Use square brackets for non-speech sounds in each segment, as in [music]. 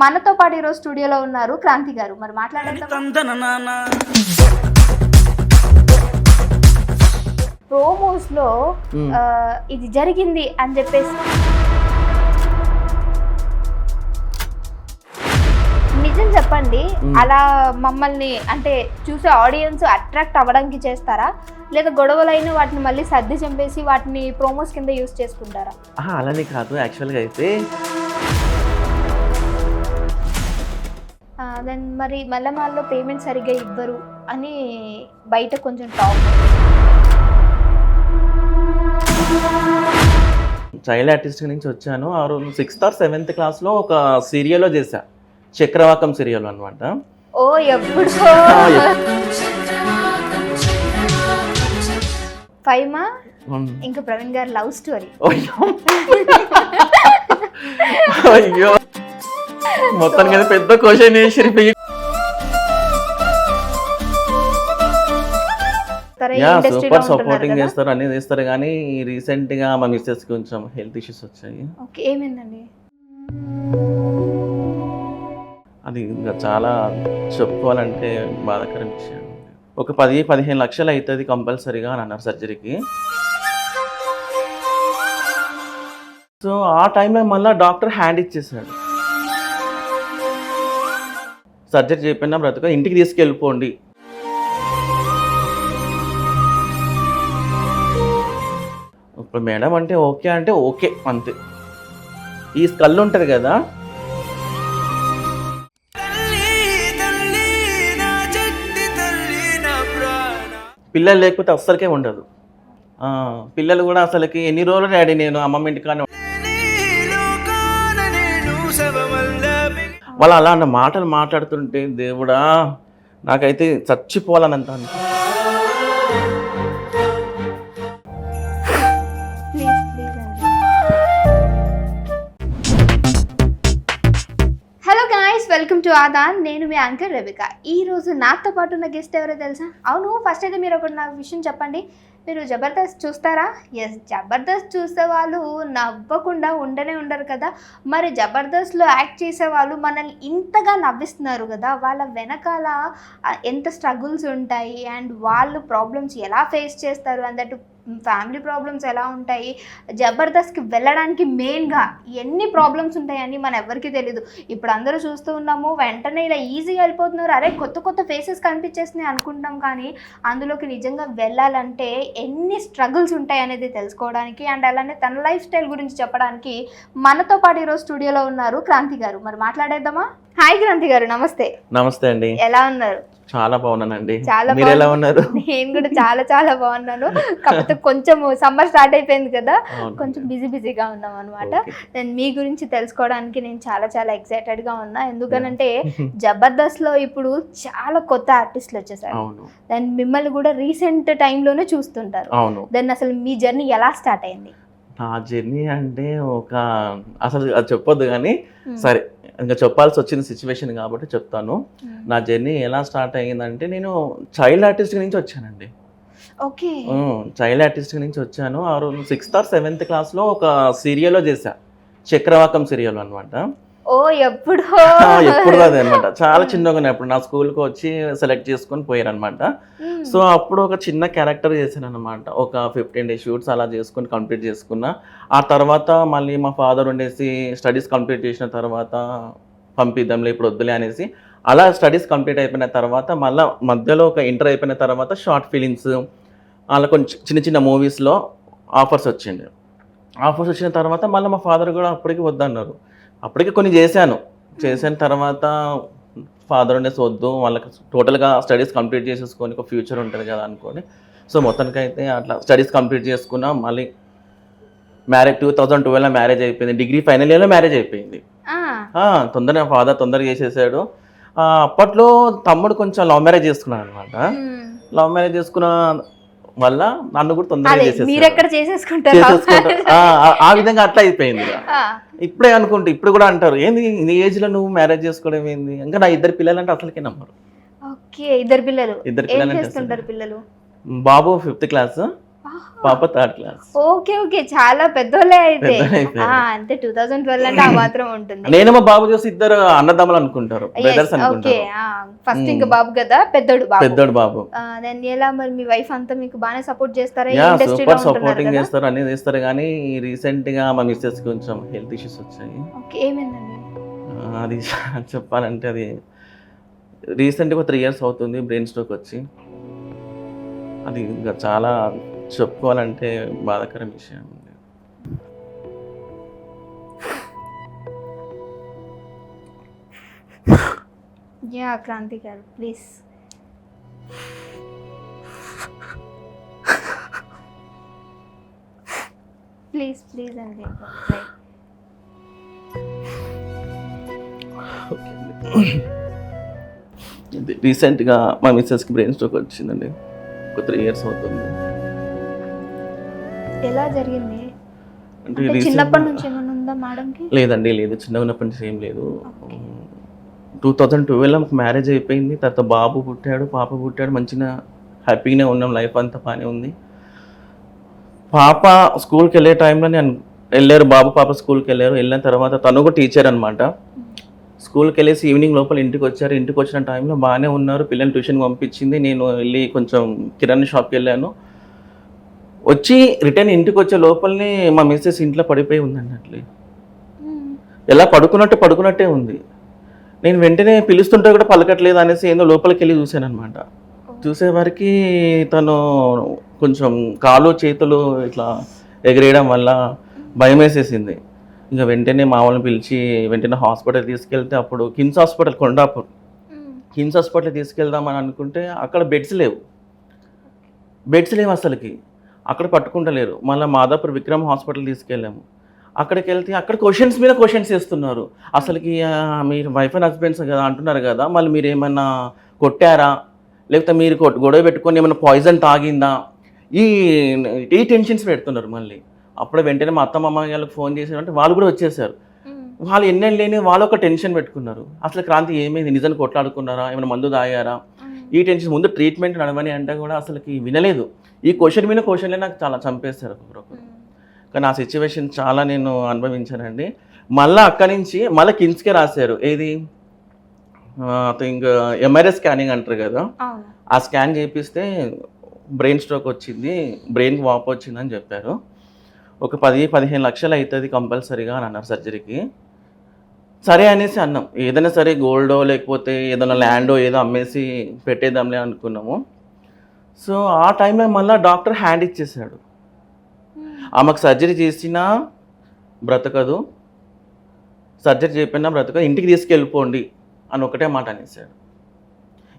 మనతో పాటు ఈరోజు స్టూడియోలో ఉన్నారు క్రాంతి గారు. మరి నాన్న ప్రోమోస్లో ఇది జరిగింది అని చెప్పేసి. నిజం చెప్పండి. అలా మమ్మల్ని అంటే చూసే ఆడియన్స్ అట్రాక్ట్ అవ్వడానికి చేస్తారా? లేదా గొడవలైన వాటిని మళ్ళీ సర్ది చంపేసి వాటిని ప్రోమోస్ కింద యూస్ చేసుకుంటారా? ఆహా, అలానే కాదు. యాక్చువల్గా అయితే దెన్ మరి మల్లమాల్లో పేమెంట్ సరిగ్గా ఇవ్వరు అని బయట కొంచెం టాక్ చైల్డ్ ఆర్టిస్ట్ నుంచి వచ్చాను. ఆ రోజు సిక్స్త్ ఆర్ సెవెంత్ క్లాస్లో ఒక సీరియల్లో చేశా. చక్రవాకం సీరియల్ అనమాట ఓ ఎప్పుడు? ఫైమా? ఇంకా ప్రవీణ్ గారు లవ్ స్టోరీ. అయ్యో. మొత్తానికి అది పెద్ద క్వశ్చన్ వేసి యా సూపర్ సపోర్టింగ్ చేస్తారు అన్ని చేస్తారు కానీ రీసెంట్గా మా మిస్సెస్ కొంచెం హెల్త్ ఇష్యూస్ వచ్చాయి. ఓకే ఏమైందండి? అది ఇంకా చాలా చెప్పుకోవాలంటే బాధాకరం విషయం. ఒక పది పదిహేను లక్షలు అవుతుంది కంపల్సరీగా అని అన్నారు సర్జరీకి సో ఆ టైంలో మళ్ళీ డాక్టర్ హ్యాండ్ ఇచ్చేసాడు. సర్జరీ చెప్పిన బ్రతక ఇంటికి తీసుకెళ్ళిపోండి. ఇప్పుడు మేడం అంటే ఓకే అంటే ఓకే అంతే. ఈ స్కల్ ఉంటుంది కదా? పిల్లలు లేకపోతే అస్సలకే ఉండదు. పిల్లలు కూడా అసలుకి ఎన్ని రోజులు డాడీ నేను అమ్మమ్మ ఇంటికానే వాళ్ళు అలా అన్న మాటలు మాట్లాడుతుంటే దేవుడా నాకైతే చచ్చిపోవాలనంత అంత hello guys welcome to Aadan నేను మీ అంకర్ రవిక ఈ రోజు నాతో పాటు ఉన్న గెస్ట్ ఎవరో తెలుసా? అవును ఫస్ట్ అయితే మీరు ఒక నాకు విషయం చెప్పండి. మీరు జబర్దస్త్ చూస్తారా? ఎస్ జబర్దస్త్ చూసే వాళ్ళు నవ్వకుండా ఉండనే ఉండరు కదా. మరి జబర్దస్త్లో యాక్ట్ చేసే వాళ్ళు మనల్ని ఇంతగా నవ్విస్తున్నారు కదా. వాళ్ళ వెనకాల ఎంత స్ట్రగుల్స్ ఉంటాయి? అండ్ వాళ్ళు ప్రాబ్లమ్స్ ఎలా ఫేస్ చేస్తారు? అండ్ ఫ్యామిలీ ప్రాబ్లమ్స్ ఎలా ఉంటాయి? జబర్దస్త్కి వెళ్ళడానికి మెయిన్గా ఎన్ని ప్రాబ్లమ్స్ ఉంటాయని మన ఎవరికి తెలీదు. ఇప్పుడు అందరూ చూస్తూ ఉన్నాము వెంటనే ఇలా ఈజీగా వెళ్ళిపోతున్నారు. అరే కొత్త కొత్త ఫేసెస్ కనిపించేస్తున్నాయి అనుకుంటాం కానీ అందులోకి నిజంగా వెళ్ళాలంటే ఎన్ని స్ట్రగుల్స్ ఉంటాయి అనేది తెలుసుకోవడానికి అండ్ అలానే తన లైఫ్ స్టైల్ గురించి చెప్పడానికి మనతో పాటు ఈరోజు స్టూడియోలో ఉన్నారు క్రాంతి గారు. మరి మాట్లాడేద్దామా? హాయ్ క్రాంతి గారు నమస్తే. నమస్తే అండి. ఎలా ఉన్నారు? చాలా బాగున్నానండి. చాలా మీరు ఎలా ఉన్నారు? [laughs] నేను కూడా చాలా చాలా బాగున్నాను. కాకపోతే కొంచెం సమ్మర్ స్టార్ట్ అయిపోయింది కదా. కొంచెం బిజీ బిజీగా ఉన్నాం అనమాట. నేను మీ గురించి తెలుసుకోవడానికి నేను చాలా చాలా ఎక్సైటెడ్గా ఉన్నా. ఎందుకనంటే [laughs] జబర్దస్త్లో ఇప్పుడు చాలా కొత్త ఆర్టిస్టులు వచ్చేసారు. అవును. దాన్ని మిమ్మల్ని కూడా రీసెంట్ టైంలోనే చూస్తుంటారు. అవును. దాన్ని అసలు మీ జర్నీ ఎలా స్టార్ట్ అయింది? నా జర్నీ అంటే ఒక అసలు అది చెప్పొద్దు కానీ Hmm. సరే ఇంకా చెప్పాల్సి వచ్చిన సిచ్యువేషన్ కాబట్టి చెప్తాను. నా జర్నీ ఎలా స్టార్ట్ అయ్యిందంటే నేను చైల్డ్ ఆర్టిస్ట్ నుంచి వచ్చానండి. ఓకే. చైల్డ్ ఆర్టిస్ట్ నుంచి వచ్చాను. ఆ రోజు సిక్స్త్ ఆర్ సెవెంత్ క్లాస్లో ఒక సీరియల్లో చేశా. చక్రవాకం సీరియల్ అనమాట ఓ ఎప్పుడు. ఎప్పుడు అదే అనమాట చాలా చిన్నగా ఉన్నప్పుడు నా స్కూల్కి వచ్చి సెలెక్ట్ చేసుకొని పోయారనమాట సో అప్పుడు ఒక చిన్న క్యారెక్టర్ చేశాను అనమాట ఒక ఫిఫ్టీన్ డేస్ షూట్స్ అలా చేసుకొని కంప్లీట్ చేసుకున్నా. ఆ తర్వాత మళ్ళీ మా ఫాదర్ ఉండేసి స్టడీస్ కంప్లీట్ చేసిన తర్వాత పంపిద్దాంలే ఇప్పుడు వద్దులే అనేసి అలా స్టడీస్ కంప్లీట్ అయిపోయిన తర్వాత మళ్ళీ మధ్యలో ఒక ఇంటర్ అయిపోయిన తర్వాత షార్ట్ ఫిలిమ్స్ అలా కొంచెం చిన్న చిన్న మూవీస్లో ఆఫర్స్ వచ్చింది. ఆఫర్స్ వచ్చిన తర్వాత మళ్ళీ మా ఫాదర్ కూడా అప్పటికి వద్దన్నారు. అప్పటికి కొన్ని చేశాను. చేసిన తర్వాత ఫాదర్ ఉండేసి వద్దు వాళ్ళకి టోటల్గా స్టడీస్ కంప్లీట్ చేసేసుకొని ఒక ఫ్యూచర్ ఉంటుంది కదా అనుకొని. సో మొత్తానికైతే అట్లా స్టడీస్ కంప్లీట్ చేసుకున్నా మళ్ళీ మ్యారేజ్ టూ థౌజండ్ ట్వెల్వ్లో మ్యారేజ్ అయిపోయింది. డిగ్రీ ఫైనల్ ఇయర్లో మ్యారేజ్ అయిపోయింది. తొందరగా ఫాదర్ తొందరగా చేసేసాడు. అప్పట్లో తమ్ముడు కొంచెం లవ్ మ్యారేజ్ చేసుకున్నాడు అనమాట. లవ్ మ్యారేజ్ చేసుకున్న వల్ల నన్ను కూడా తొందరగా ఆ, విధంగా అట్లా అయిపోయింది. [laughs] ఇప్పుడే అనుకుంటే ఇప్పుడు కూడా అంటారు. ఏంది నీ ఏజ్లో నువ్వు మ్యారేజ్ చేసుకోవడం ఏంది? ఇంకా నా ఇద్దరు పిల్లలు అంటే అసలుకే నమ్మరు. ఓకే ఇద్దరు పిల్లలు. ఇద్దరు పిల్లలు? బాబు ఫిఫ్త్ క్లాస్. పాప థర్డ్ క్లాస్. Okay okay. చాలా పెద్దోళ్ళే అయితే. అంతే. టూ థౌజండ్ ట్వెల్వ్ అంటే ఆ [clears throat] మాత్రం ఉంటుంది. నేను మా బాబు చూసి ఇద్దరు అన్నదమ్ములు అనుకుంటారు. బ్రదర్స్ ఓకే అనుకుంటారు. ఫస్ట్. ఇంకా బాబు కదా పెద్దోడు బాబు. పెద్దోడు బాబు. దెన్ ఎలా మరి మీ వైఫ్ అంతా మీకు బాగానే సపోర్ట్ చేస్తారా? సూపర్ సపోర్టింగ్ చేస్తారు అన్ని చేస్తారు. కానీ రీసెంట్గా మా మిస్సెస్ కొంచెం హెల్త్ ఇష్యూస్ వచ్చాయి. ఓకే ఏమైందండి? అది [laughs] చెప్పాలంటే అది రీసెంట్గా త్రీ ఇయర్స్ అవుతుంది బ్రెయిన్ స్ట్రోక్ వచ్చి. అది ఇంకా చాలా చెప్పుకోవాలంటే బాధాకరం విషయం. యా క్రాంతి గారు ప్లీజ్. ప్లీజ్ ప్లీజ్ అండి. రీసెంట్గా మా మిస్సెస్కి బ్రెయిన్ స్ట్రోక్ వచ్చిందండి. ఒక త్రీ ఇయర్స్ అవుతుంది. ఎలా జరిగింది? అంటే చిన్నప్పటి నుంచి ఏమైనా ఉందా మేడంకి? లేదండి లేదు. చిన్నగా ఉన్నప్పటి నుంచి ఏం లేదు. టూ థౌజండ్ ట్వెల్వ్లో మాకు మ్యారేజ్ అయిపోయింది. తర్వాత బాబు పుట్టాడు పాప పుట్టాడు. మంచిగా హ్యాపీగానే ఉన్నాం. లైఫ్ అంతా బాగానే ఉంది. పాప స్కూల్కి వెళ్ళే టైంలో నేను వెళ్ళారు. బాబు పాప స్కూల్కి వెళ్ళారు. వెళ్ళిన తర్వాత తను కూడా టీచర్ అనమాట స్కూల్కి వెళ్ళేసి ఈవినింగ్ లోపల ఇంటికి వచ్చారు. ఇంటికి వచ్చిన టైంలో బాగానే ఉన్నారు. పిల్లల్ని ట్యూషన్ పంపించింది. నేను వెళ్ళి కొంచెం కిరాణా షాప్కి వెళ్ళాను. వచ్చి రిటర్న్ ఇంటికి వచ్చే లోపలనే మా మిస్సెస్ ఇంట్లో పడిపోయి ఉందండి అట్లే. ఎలా పడుకున్నట్టు పడుకున్నట్టే ఉంది. నేను వెంటనే పిలుస్తుంటే కూడా పలకట్లేదు అనేసి ఏందో లోపలికి వెళ్ళి చూశాను అనమాట చూసేవారికి తను కొంచెం కాలు చేతులు ఇట్లా ఎగిరేయడం వల్ల భయం వేసేసింది. ఇంకా వెంటనే మా వాళ్ళని పిలిచి వెంటనే హాస్పిటల్ తీసుకెళ్తే అప్పుడు KIMS hospital Kondapur. KIMS hospital తీసుకెళ్దామని అనుకుంటే అక్కడ బెడ్స్ లేవు. బెడ్స్ లేవు అసలుకి. అక్కడ పట్టుకుంటలేరు. మళ్ళీ మాదాపూర్ విక్రమ్ హాస్పిటల్ తీసుకెళ్ళాము. అక్కడికి వెళ్తే అక్కడ క్వశ్చన్స్ మీద క్వశ్చన్స్ చేస్తున్నారు అసలుకి మీరు వైఫ్ అండ్ హస్బెండ్స్ కదా అంటున్నారు కదా మళ్ళీ మీరు ఏమన్నా కొట్టారా? లేకపోతే మీరు గొడవ పెట్టుకొని ఏమైనా పాయిజన్ తాగిందా? ఈ ఈ టెన్షన్స్ పెడుతున్నారు మళ్ళీ. అప్పుడు వెంటనే మా అత్త మామ వాళ్ళకి ఫోన్ చేసారంటే వాళ్ళు కూడా వచ్చేసారు. వాళ్ళు ఎన్నెళ్ళు లేని వాళ్ళు ఒక టెన్షన్ పెట్టుకున్నారు. అసలు క్రాంతి ఏమైంది? నిజాన్ని కొట్లాడుకున్నారా? ఏమైనా మందు తాగారా? ఈ టెన్షన్ ముందు ట్రీట్మెంట్ నడవని అంటే కూడా అసలుకి వినలేదు. ఈ క్వశ్చన్ మీద క్వశ్చన్లే నాకు చాలా చంపేస్తారు ఒక్కొక్కరు కానీ ఆ సిచ్యువేషన్ చాలా నేను అనుభవించానండి. మళ్ళీ అక్కడి నుంచి మళ్ళీ కిమ్స్కే రాశారు. ఏది? థింక్ ఎంఆర్ఐ స్కానింగ్ అంటారు కదా. ఆ స్కాన్ చేపిస్తే బ్రెయిన్ స్ట్రోక్ వచ్చింది బ్రెయిన్కి వాపు వచ్చిందని చెప్పారు. ఒక పది పదిహేను లక్షలు అవుతుంది కంపల్సరీగా అని అన్నారు సర్జరీకి సరే అనేసి అన్నాం. ఏదైనా సరే గోల్డో లేకపోతే ఏదైనా ల్యాండో ఏదో అమ్మేసి పెట్టేద్దాంలే అనుకున్నాము. సో ఆ టైంలో మళ్ళీ డాక్టర్ హ్యాండ్ ఇచ్చేసాడు. ఆమెకు సర్జరీ చేసినా బ్రతకదు. సర్జరీ చెప్పినా బ్రతకదు. ఇంటికి తీసుకెళ్ళిపోండి అని ఒకటే మాట అనేసాడు.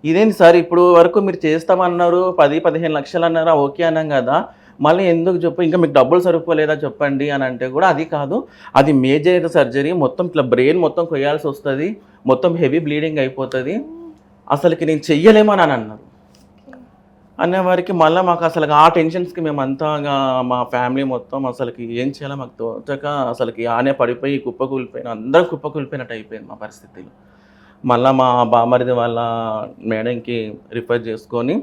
ఇదేంటి సార్ ఇప్పుడు వరకు మీరు చేస్తామన్నారు పది పదిహేను లక్షలు అన్నారా ఓకే అన్నాం కదా. మళ్ళీ ఎందుకు చెప్పు ఇంకా మీకు డబ్బులు సరిపోలేదా చెప్పండి అని అంటే కూడా అది కాదు. అది మేజర్ సర్జరీ మొత్తం ఇట్లా బ్రెయిన్ మొత్తం కొయ్యాల్సి వస్తుంది. మొత్తం హెవీ బ్లీడింగ్ అయిపోతుంది. అసలుకి నేను చెయ్యలేమని అని అన్నారు. అనేవారికి మళ్ళీ మాకు అసలు ఆ టెన్షన్స్కి మేము అంతా మా ఫ్యామిలీ మొత్తం అసలుకి ఏం చేయాలో మాకు తోచక అసలుకి ఆనే పడిపోయి కుప్పకూలిపోయిన అందరం కుప్పకూలిపోయినట్టు అయిపోయింది మా పరిస్థితిలో. మళ్ళీ మా బామరిది వాళ్ళ మేడంకి రిఫర్ చేసుకొని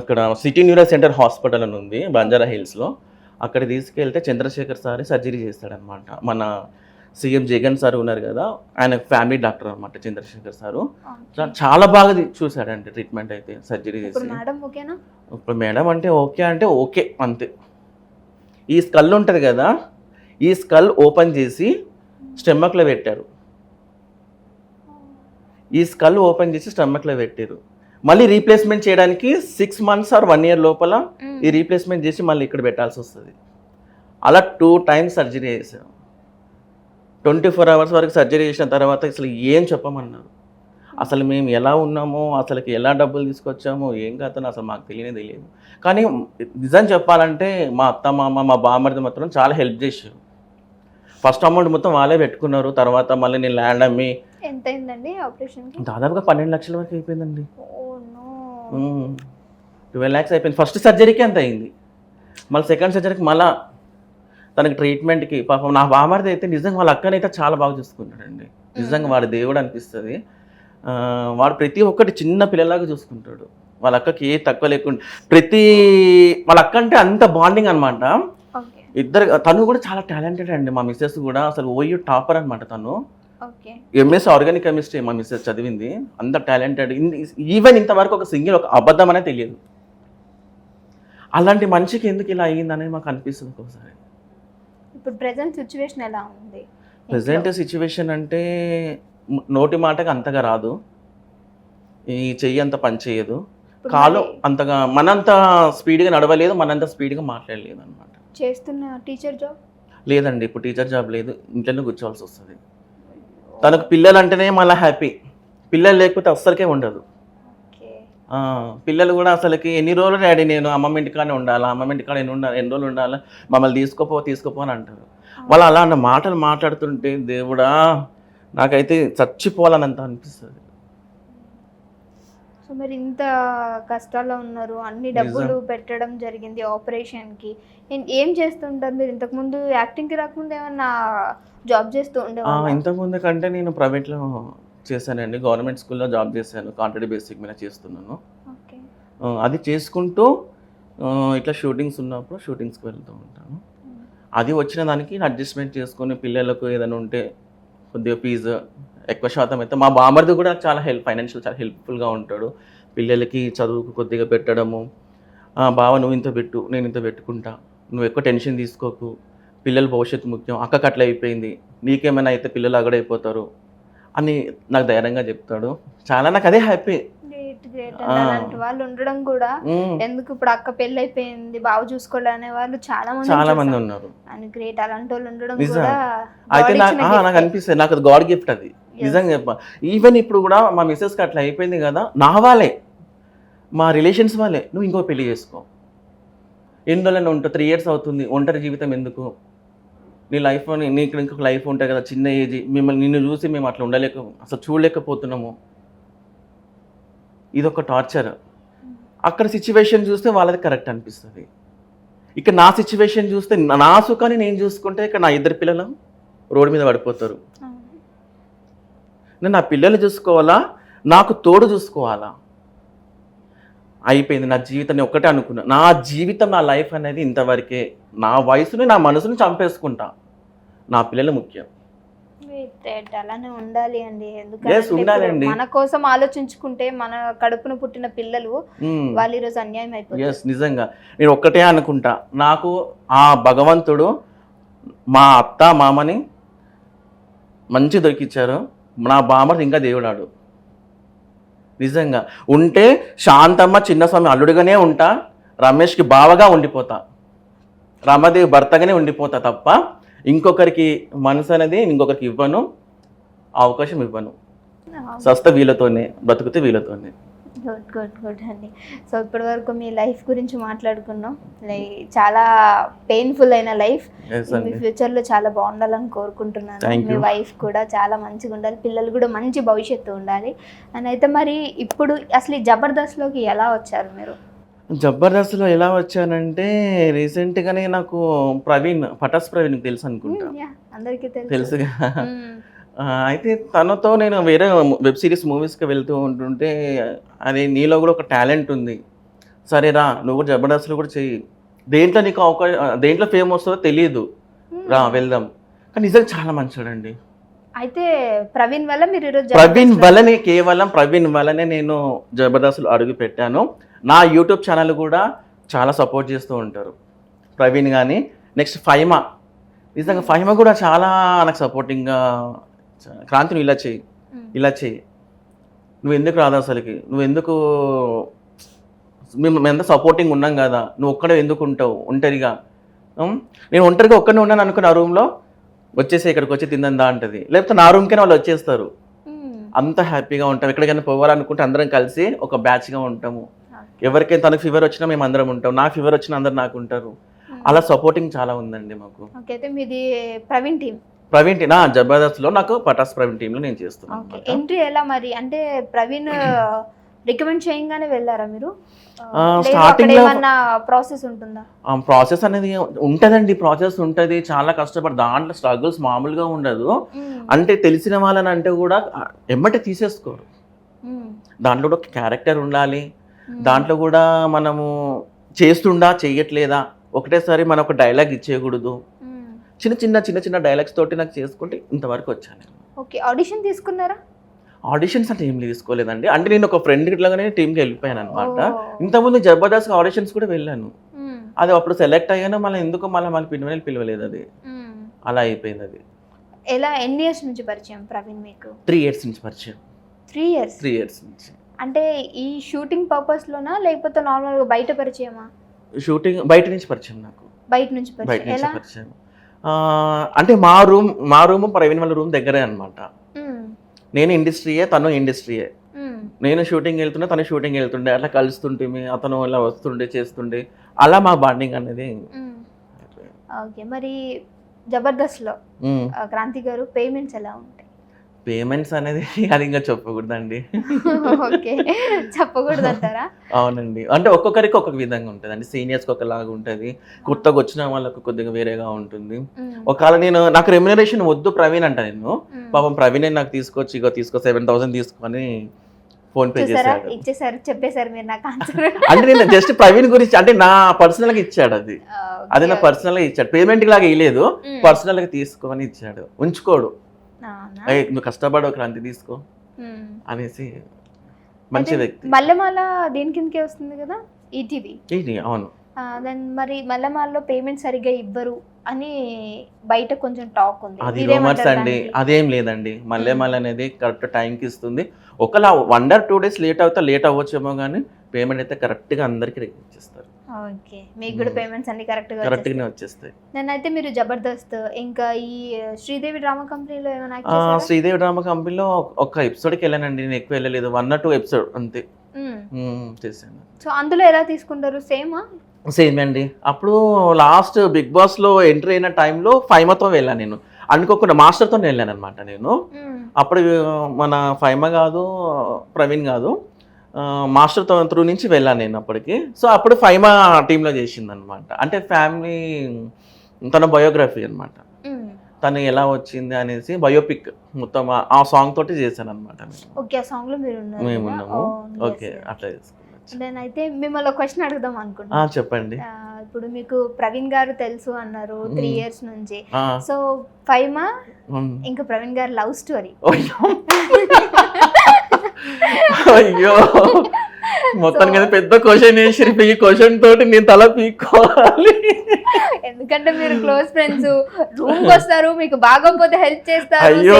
అక్కడ సిటీ న్యూరో సెంటర్ హాస్పిటల్ అని ఉంది బంజారా హిల్స్లో. అక్కడ తీసుకెళ్తే చంద్రశేఖర్ సార్ సర్జరీ చేస్తాడనమాట. మన సీఎం జగన్ సార్ ఉన్నారు కదా ఆయన ఫ్యామిలీ డాక్టర్ అనమాట చంద్రశేఖర్ సారు. చాలా బాగా చూశాడండి ట్రీట్మెంట్ అయితే సర్జరీ ఇప్పుడు చేసి. ఇప్పుడు మేడం అంటే ఓకే అంటే ఓకే అంతే. ఈ స్కల్ ఉంటుంది కదా ఈ స్కల్ ఓపెన్ చేసి స్టెమ్మక్లో పెట్టారు. ఈ స్కల్ ఓపెన్ చేసి స్టమక్లో పెట్టారు. మళ్ళీ రీప్లేస్మెంట్ చేయడానికి six months or one year లోపల ఈ రీప్లేస్మెంట్ చేసి మళ్ళీ ఇక్కడ పెట్టాల్సి వస్తుంది. అలా టూ టైమ్స్ సర్జరీ చేసాం ట్వంటీ ఫోర్ అవర్స్ వరకు సర్జరీ చేసిన తర్వాత అసలు ఏం చెప్పమన్నారు? అసలు మేము ఎలా ఉన్నామో అసలుకి ఎలా డబ్బులు తీసుకొచ్చామో ఏం కాదో అసలు మాకు తెలియనే తెలియదు కానీ నిజం చెప్పాలంటే మా అత్త మామ మా బామర్ది మాత్రం చాలా హెల్ప్ చేశారు. ఫస్ట్ అమౌంట్ మొత్తం వాళ్ళే పెట్టుకున్నారు. తర్వాత మళ్ళీ నేను ల్యాండ్ అమ్మి ఎంత అయిందండి ఆపరేషన్ దాదాపుగా పన్నెండు లక్షల వరకు అయిపోయిందండి. ట్వెల్వ్ ల్యాక్స్ అయిపోయింది. ఫస్ట్ సర్జరీకి అంత అయింది? మళ్ళీ సెకండ్ సర్జరీకి మళ్ళా తనకి ట్రీట్మెంట్కి పాపం నా బామర్ది అయితే నిజంగా వాళ్ళ అక్కనైతే చాలా బాగా చూసుకుంటాడండి. నిజంగా వాడి దేవుడు అనిపిస్తుంది. వాడు ప్రతి ఒక్కటి చిన్న పిల్లలాగా చూసుకుంటాడు. వాళ్ళ అక్కకి ఏ తక్కువ లేకుండా ప్రతి వాళ్ళ అక్క అంటే అంత బాండింగ్ అనమాట ఇద్దరు తను కూడా చాలా టాలెంటెడ్ అండి మా మిస్సెస్ కూడా. అసలు ఓయూ టాపర్ అనమాట తను. ఎంఎస్ ఆర్గానిక్ కెమిస్ట్రీ మా మిస్సెస్ చదివింది. అంత టాలెంటెడ్ ఈవెన్ ఇంతవరకు ఒక సింగిల్ ఒక అబద్ధం అనే తెలియదు. అలాంటి మనిషికి ఎందుకు ఇలా అయ్యిందనేది మాకు అనిపిస్తుంది ఒకసారి ఇప్పుడు ప్రెసెంట్ సిచ్యువేషన్ ఎలా ఉంది? ప్రజెంట్ సిచ్యువేషన్ అంటే నోటి మాటకి అంతగా రాదు. ఈ చెయ్యి అంత పని చేయదు ఇప్పుడు కాలు అంతగా మనంత స్పీడ్గా నడవలేదు మనంత స్పీడ్గా మాట్లాడలేదు అనమాట చేస్తున్న టీచర్ జాబ్ లేదండి ఇప్పుడు టీచర్ జాబ్ లేదు. ఇంట్లోనే కూర్చోవాల్సి వస్తుంది. తనకు పిల్లలు అంటేనే మళ్ళీ హ్యాపీ పిల్లలు లేకపోతే అస్సలకే ఉండదు. పిల్లలు కూడా అసలుకి ఎన్ని రోజులు డాడీ నేను అమ్మమ్మ ఇంటికానే ఉండాలా? అమ్మమ్మ ఇంటికాడ ఎన్ని ఉండాలి ఎన్ని రోజులు ఉండాలా? మమ్మల్ని తీసుకోపో తీసుకోపో అని అంటారు. వాళ్ళు అలా అన్న మాటలు మాట్లాడుతుంటే దేవుడా నాకైతే చచ్చిపోవాలనంత అనిపిస్తుంది. సో మరి ఇంత కష్టాల్లో ఉన్నారు. అన్ని డబ్బులు పెట్టడం జరిగింది ఆపరేషన్కి ఏం- చేస్తుంటారు మీరు? ఇంతకు ముందు యాక్టింగ్కి రాకముందు ఏమన్నా జాబ్ చేస్తూ ఉండేవాళ్ళా? ఇంతకుముందు కంటే నేను ప్రైవేట్లో చేశానండి. గవర్నమెంట్ స్కూల్లో జాబ్ చేశాను. కాంట్రాక్ట్ బేసిక్ మీద చేస్తున్నాను. అది చేసుకుంటూ ఇట్లా షూటింగ్స్ ఉన్నప్పుడు షూటింగ్స్కి వెళ్తూ ఉంటాను. అది వచ్చిన దానికి అడ్జస్ట్మెంట్ చేసుకొని పిల్లలకు ఏదైనా ఉంటే కొద్దిగా ఫీజు ఎక్కువ శాతం అయితే మా బామర్ది కూడా చాలా హెల్ప్ ఫైనాన్షియల్ చాలా హెల్ప్ఫుల్గా ఉంటాడు. పిల్లలకి చదువుకు కొద్దిగా పెట్టడము. "ఆ, బావ నువ్వు ఇంత పెట్టు నేను ఇంత పెట్టుకుంటా. నువ్వు ఎక్కువ టెన్షన్ తీసుకోకు. పిల్లల భవిష్యత్తు ముఖ్యం. అక్కకి అట్లా అయిపోయింది. నీకేమైనా అయితే పిల్లలు అగడైపోతారు. అని నాకు ధైర్యంగా చెప్తాడు. చాలా నాకు అదే హ్యాపీ. అలాంటి వాళ్ళు ఉండడం కూడా ఎందుకు ఇప్పుడు అక్క పెళ్ళి అయిపోయింది బావ చూసుకోలే అనే వాళ్ళు చాలా మంది చాలా మంది ఉన్నారు. అని గ్రేట్ అలాంటి వాళ్ళు ఉండడం. కూడా అయితే నాకు అనిపిస్తుంది. నాకు గాడ్ గిఫ్ట్ అది. నిజంగా చెప్ప. ఈవెన్ ఇప్పుడు కూడా మా మిస్సెస్కి అట్లా అయిపోయింది కదా నా వాళ్ళే. మా రిలేషన్స్ వాళ్ళే. నువ్వు ఇంకో పెళ్ళి చేసుకో. ఎన్ని రోజులు ఉంటావు త్రీ ఇయర్స్ అవుతుంది. ఒంటరి జీవితం ఎందుకు? నీ లైఫ్ నీకు ఇంకొక లైఫ్ ఉంటుంది కదా చిన్న ఏజ్ మిమ్మల్ని నిన్ను చూసి మేము అట్లా ఉండలేక అసలు చూడలేకపోతున్నాము. ఇది ఒక టార్చర్ అక్కడ సిచ్యువేషన్ చూస్తే వాళ్ళది కరెక్ట్ అనిపిస్తుంది. ఇక్కడ నా సిచ్యువేషన్ చూస్తే నా సుఖాన్ని నేను చూసుకుంటే ఇక్కడ నా ఇద్దరు పిల్లలు రోడ్డు మీద పడిపోతారు. నేను నా పిల్లలు చూసుకోవాలా? నాకు తోడు చూసుకోవాలా? అయిపోయింది. నా జీవితాన్ని ఒక్కటే అనుకున్నా. నా జీవితం నా లైఫ్ అనేది ఇంతవరకే నా వయసుని నా మనసుని చంపేసుకుంటా. నా పిల్లలు ముఖ్యం. అలానే ఉండాలి అండి. ఎందుకంటే. మన కోసం ఆలోచించుకుంటే మన కడుపున పుట్టిన పిల్లలు వాళ్ళు ఈరోజు అన్యాయం ఎస్ నిజంగా. నేను ఒక్కటే అనుకుంటా. నాకు ఆ భగవంతుడు మా అత్త మామని మంచి దొరికిచ్చారు. నా బామర్ది ఇంకా దేవుడాడు. నిజంగా. ఉంటే శాంతమ్మ చిన్న స్వామి అల్లుడిగానే ఉంటా రమేష్కి బావగా ఉండిపోతా. రమాదేవి భర్తగానే ఉండిపోతా తప్ప ఇంకొకరికి మనసు అనేది ఇంకొకరికి ఇవ్వను అవకాశం ఇవ్వను. స్వస్థ వీళ్ళతోనే బ్రతుకుతే వీళ్ళతోనే. గుడ్ గుడ్ గుడ్ అండి. సో ఇప్పటి వరకు మీ లైఫ్ గురించి మాట్లాడుకున్నాం. లైక్ చాలా పెయిన్ఫుల్ అయిన లైఫ్. మీ అండి. ఫ్యూచర్లో చాలా బాగుండాలని కోరుకుంటున్నాను. మీ. వైఫ్ కూడా చాలా మంచిగా ఉండాలి. పిల్లలు కూడా మంచి భవిష్యత్తు ఉండాలి. అని అయితే మరి ఇప్పుడు అసలు ఈ జబర్దస్త్లోకి ఎలా వచ్చారు మీరు? జబర్దస్త్లో ఎలా వచ్చానంటే రీసెంట్గానే నాకు ప్రవీణ్ పటాస్ ప్రవీణ్ తెలుసు అనుకుంటా. అందరికీ తెలుసు. తెలుసుగా. అయితే తనతో నేను వేరే వెబ్ సిరీస్ మూవీస్కి వెళ్తూ ఉంటుంటే అరే నీలో కూడా ఒక టాలెంట్ ఉంది. సరే రా నువ్వు కూడా జబర్దస్త్లో కూడా చెయ్యి. దేంట్లో నీకు అవకాశం దేంట్లో ఫేమ్ వస్తుందో తెలియదు రా వెళ్దాం. కానీ నిజంగా చాలా మంచోడండి. అయితే ప్రవీణ్ వల్ల మీరు ఈరోజు ప్రవీణ్ వల్లనే కేవలం ప్రవీణ్ వల్లనే నేను జబర్దస్త్లో అడుగు పెట్టాను. నా యూట్యూబ్ ఛానల్ కూడా చాలా సపోర్ట్ చేస్తూ ఉంటారు. ప్రవీణ్ కానీ నెక్స్ట్ ఫైమా. నిజంగా ఫైమా కూడా చాలా నాకు సపోర్టింగ్గా క్రాంతి నువ్వు ఇలా చేయి. ఇలా చేయి. నువ్వు ఎందుకు రాదు అసలుకి? నువ్వు ఎందుకు మేము ఎంత సపోర్టింగ్ ఉన్నాం కదా. నువ్వు ఒక్కడే ఎందుకు ఉంటావు? ఒంటరిగా? నేను ఒంటరిగా ఒక్కడే ఉన్నాను అనుకున్న రూమ్లో. వచ్చేసి ఇక్కడికి వచ్చి తిందా అంటది. లేకపోతే నా రూమ్కైనా వాళ్ళు వచ్చేస్తారు. అంత హ్యాపీగా ఉంటాం. ఎక్కడికైనా పోవాలనుకుంటే అందరం కలిసి ఒక బ్యాచ్గా ఉంటాము. ఎవరికైనా తనకు ఫీవర్ వచ్చినా మేము అందరం ఉంటాం. నా ఫీవర్ వచ్చినా అందరు నాకు ఉంటారు. అలా సపోర్టింగ్ చాలా ఉందండి మాకు. అయితే మీది ప్రవీణ్ టీమ్. ప్రవీణ్ నా జబర్దస్త్లో నాకు పటాస్ ప్రవీణ్ టీంలో నేను చేస్తున్నాను. ఎంట్రీ ఎలా మరి? అంటే ప్రవీణ్ రికమెండ్ చేయంగానే వెళ్ళారా మీరు? లో- ఏమన్నా ప్రాసెస్ ఉంటుందా? ఆ ప్రాసెస్ అనేది ఉంటుందండి. ప్రాసెస్ ఉంటుంది. చాలా కష్టపడి దాంట్లో స్ట్రగుల్స్ మామూలుగా ఉండదు. అంటే తెలిసిన వాళ్ళని అంటే కూడా ఎమ్మటే తీసేసుకోరు. దాంట్లో కూడా క్యారెక్టర్ ఉండాలి. దాంట్లో కూడా మనము చేస్తుండా చెయ్యట్లేదా ఒకటేసారి మనం ఒక డైలాగ్ ఇచ్చేయకూడదు. చిన్న చిన్న చిన్న చిన్న డైలాగ్స్ తోటి నాకు చేసుకుంటే ఇంతవరకు వచ్చాను. ఓకే ఆడిషన్ తీసుకున్నారా? ఆడిషన్స్ అంటే ఏం తీసుకోలేదండి. అంటే నేను ఒక ఫ్రెండ్ ఇట్లాగానే టీంకి వెళ్ళిపోయాను అనమాట. ఇంతకుముందు జబర్దస్త్ ఆడిషన్స్ కూడా వెళ్ళాను. అది అప్పుడు సెలెక్ట్ అయ్యాను మళ్ళీ ఎందుకు మళ్ళీ మళ్ళీ పిలవలేదు పిలవలేదు అది. అలా అయిపోయింది అది. ఎలా ఎన్ని ఇయర్స్ నుంచి పరిచయం ప్రవీణ్ మీకు? త్రీ ఇయర్స్ నుంచి పరిచయం. త్రీ ఇయర్స్ త్రీ ఇయర్స్ నుంచి. అంటే ఈ షూటింగ్ పర్పస్ లోనా లేకపోతే నార్మల్గా బయట పరిచయమా? షూటింగ్ బయట నుంచి పరిచయం నాకు. బయట నుంచి పరిచయం. ఎలా? అంటే మా రూమ్ మా రూమ్ ప్రవీణ్ వాళ్ళ రూమ్ దగ్గరే అనమాట. నేను ఇండస్ట్రీయే తను ఇండస్ట్రీయే. నేను షూటింగ్ వెళ్తుండే తను షూటింగ్ వెళ్తుండే అట్లా కలుస్తుంటే అతను ఇలా వస్తుండే చేస్తుండే అలా మా బాండింగ్ అనేది. ఓకే మరి క్రాంతి గారు పేమెంట్స్ ఎలా ఉంటాయి పేమెంట్స్ అనేది [laughs] అది ఇంకా చెప్పకూడదండి. ఓకే. చెప్పకూడదు అంటారా అవునండి. అంటే ఒక్కొక్కరికి ఒక్కొక్క విధంగా ఉంటుంది. అంటే సీనియర్స్కి ఒకలాగా ఉంటుంది. కొత్తగా వచ్చిన వాళ్ళకు కొద్దిగా వేరేగా ఉంటుంది. ఒకవేళ నేను నాకు రెమ్యునరేషన్ వద్దు ప్రవీణ్ అంట నేను. పాపం ప్రవీణ్ నాకు తీసుకొచ్చి ఇగో తీసుకో సెవెన్ థౌసండ్ తీసుకొని ఫోన్ పే చేశాడు. ఇచ్చేసారు చెప్పేశారు మీరు నాకు ఆన్సర్. అంటే నేను జస్ట్ ప్రవీణ్ గురించి అంటే నా పర్సనల్గా ఇచ్చాడు అది. అది నా పర్సనల్గా ఇచ్చాడు. పేమెంట్ లాగా ఇవ్వలేదు పర్సనల్గా తీసుకొని ఇచ్చాడు. ఉంచుకోడు. "ఏయ్, నువ్వు కష్టపడవు క్రాంతి తీసుకో అనేసి మంచి వ్యక్తి. మల్లెమాల దేని కిందకే వస్తుంది కదా? ఈటీవీ ఏంటి? అవును. దెన్ మరి మల్లెమాలలో పేమెంట్ సరిగ్గా ఇవ్వరు అని బయట కొంచెం టాక్ ఉంది. అది రూమర్స్ అండి? అదేం లేదండి. మళ్ళీ అనేది కరెక్ట్ టైంకి ఇస్తుంది. ఒకలా one or two days late అవుతా లేట్ అవ్వచ్చేమో కానీ పేమెంట్ అయితే కరెక్ట్గా అందరికీ ఇచ్చేస్తారు ఓకే. మీకు కూడా. పేమెంట్స్ అన్ని కరెక్ట్గా కరెక్ట్గానే వచ్చేస్తాయి. నేనైతే మీరు జబర్దస్త్ ఇంకా ఈ శ్రీదేవి డ్రామా కంపెనీలో ఏమైనా? శ్రీదేవి డ్రామా కంపెనీలో ఒక ఎపిసోడ్కి వెళ్ళానండి. నేను ఎక్కువ వెళ్ళలేదు. వన్ ఆర్ టూ ఎపిసోడ్ అంతే. చేశాను. సో అందులో ఎలా తీసుకుంటారు? సేమా? సేమ్ అండి. అప్పుడు లాస్ట్ బిగ్ బాస్లో ఎంట్రీ అయిన టైంలో ఫైమాతో వెళ్ళాను నేను. అనుకోకుండా మాస్టర్తో వెళ్ళాను అనమాట నేను అప్పుడు మన ఫైమా కాదు ప్రవీణ్ కాదు. మాస్టర్ త్రూ నుంచి వెళ్ళాను నేను అప్పటికి. సో అప్పుడు ఫైమా టీంలో చేసింది అనమాట అంటే ఫ్యామిలీ తన బయోగ్రఫీ అనమాట తను ఎలా వచ్చింది అనేసి బయోపిక్ మొత్తం ఆ- సాంగ్ తోటి చేశాను అనమాట ఓకే సాంగ్లో మీరు ఓకే yes, yes. అట్లా చేసుకున్నాను నేను అయితే మిమ్మల్ని క్వశ్చన్ అడుగుదాం ఆ, అనుకుంటున్నాను చెప్పండి ఇప్పుడు మీకు ప్రవీణ్ గారు తెలుసు అన్నారు త్రీ. ఇయర్స్ నుంచి. సో ఫైమా. ఇంకా ప్రవీణ్ గారు లవ్ స్టోరీ. [laughs] అయ్యో. మొత్తానికి అది పెద్ద క్వశ్చన్ వేసి ఈ క్వశ్చన్ తోటి నేను తల పీక్కోవాలి. ఎందుకంటే మీరు క్లోజ్ ఫ్రెండ్స్ రూమ్ వస్తారు మీకు బాగోకపోతే హెల్ప్ చేస్తారు అయ్యో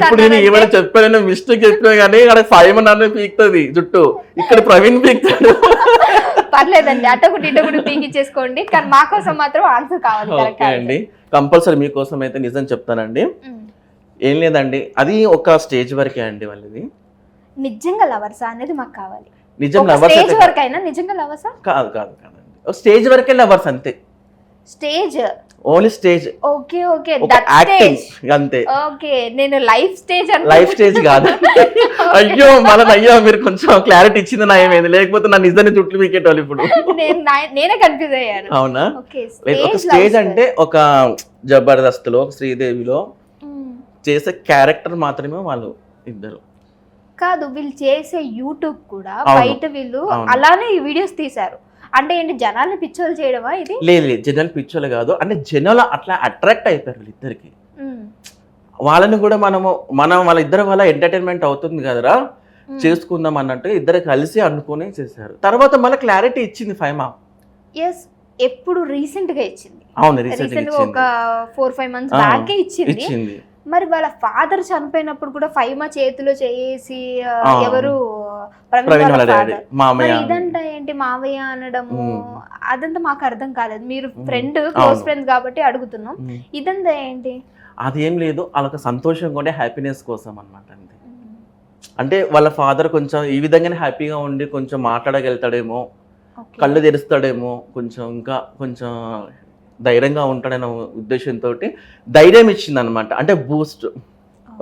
ఇప్పుడు నేను ఏమైనా చెప్పాను మిస్టేక్ చెప్పినా కానీ అక్కడ ఫైవ్ నన్ను పీక్తుంది జుట్టు. ఇక్కడ ప్రవీణ్ పీక్తాడు. పర్లేదండి అటొకటి ఇటొకటి పీకిచ్చేసుకోండి కానీ మా కోసం మాత్రం ఆన్సర్ కావాలి ఓకే అండి. కంపల్సరీ మీకోసం అయితే నిజం చెప్తానండి. ఏం లేదండి అది ఒక స్టేజ్ వరకే అండి వాళ్ళది. నిజంగా లవర్సా అనేది మాకు కావాలి. నిజం లవర్స్ స్టేజ్ వరకు అయినా నిజంగా లవర్సా? కాదు కాదు కాదండి. స్టేజ్ వరకే లవర్స్ అంతే. Stage? Only stage. Okay okay. Acting అంతే. ఓకే నేను లైఫ్ స్టేజ్ లైఫ్ స్టేజ్ కాదు. అయ్యో మళ్ళీ అయ్యో మీరు కొంచెం క్లారిటీ ఇచ్చింది నా ఏమైంది? లేకపోతే నా నిజాన్ని చుట్లు పీకేటోళ్ళు ఇప్పుడు. నేను కన్ఫ్యూజ్ అయ్యాను. అవునా? ఒక స్టేజ్ అంటే ఒక జబర్దస్త్లో శ్రీదేవిలో చేసే క్యారెక్టర్ మాత్రమే వాళ్ళు ఇద్దరు. కాదు వీళ్ళు చేసే యూట్యూబ్ కూడా. బయట వీళ్ళు. అలానే ఈ వీడియోస్ తీశారు. అంటే ఏంటి జనాల్ని పిచ్చోలు చేయడమా ఇది? లేదు లేదు. జనాలు పిచ్చోళ్ళు కాదు. అంటే జనాలు అట్లా అట్రాక్ట్ అయిపోయారు మ్మ్. వాళ్ళని కూడా మనము మనం వాళ్ళ ఇద్దరు వల్ల ఎంటర్టైన్మెంట్ అవుతుంది కదరా. చేసుకుందాం అన్నట్టు ఇద్దరు కలిసి అనుకుని చేశారు. తర్వాత మళ్ళీ క్లారిటీ ఇచ్చింది ఫైమా. ఎస్ ఎప్పుడు రీసెంట్గా ఇచ్చింది. అవును రీసెంట్ ఒక ఫోర్ ఫైవ్ మంత్స్ బ్యాకే ఇచ్చింది. మరి వాళ్ళ ఫాదర్ చనిపోయినప్పుడు కూడా ఫైమా చేతిలో చేసి. ఎవరు ప్రవీణ్ వాళ్ళ డాడీ మామయ్య ఇదంట ఏంటి మావయ్య అనడము. అదంతా మాకు అర్థం కాలేదు మీరు. Friend close. ఫ్రెండ్స్ కాబట్టి అడుగుతున్నాం. ఇదంతా ఏంటి అదేం లేదు వాళ్ళకి సంతోషం కూడా హ్యాపీనెస్ కోసం అనమాట అంతే అంటే వాళ్ళ ఫాదర్ కొంచెం ఈ విధంగానే హ్యాపీగా ఉండి కొంచెం మాట్లాడగలుగుతాడేమో. కళ్ళు తెరుస్తాడేమో కొంచెం ఇంకా కొంచెం ధైర్యంగా ఉంటాడనే ఉద్దేశంతో ధైర్యం ఇచ్చింది అనమాట అంటే బూస్ట్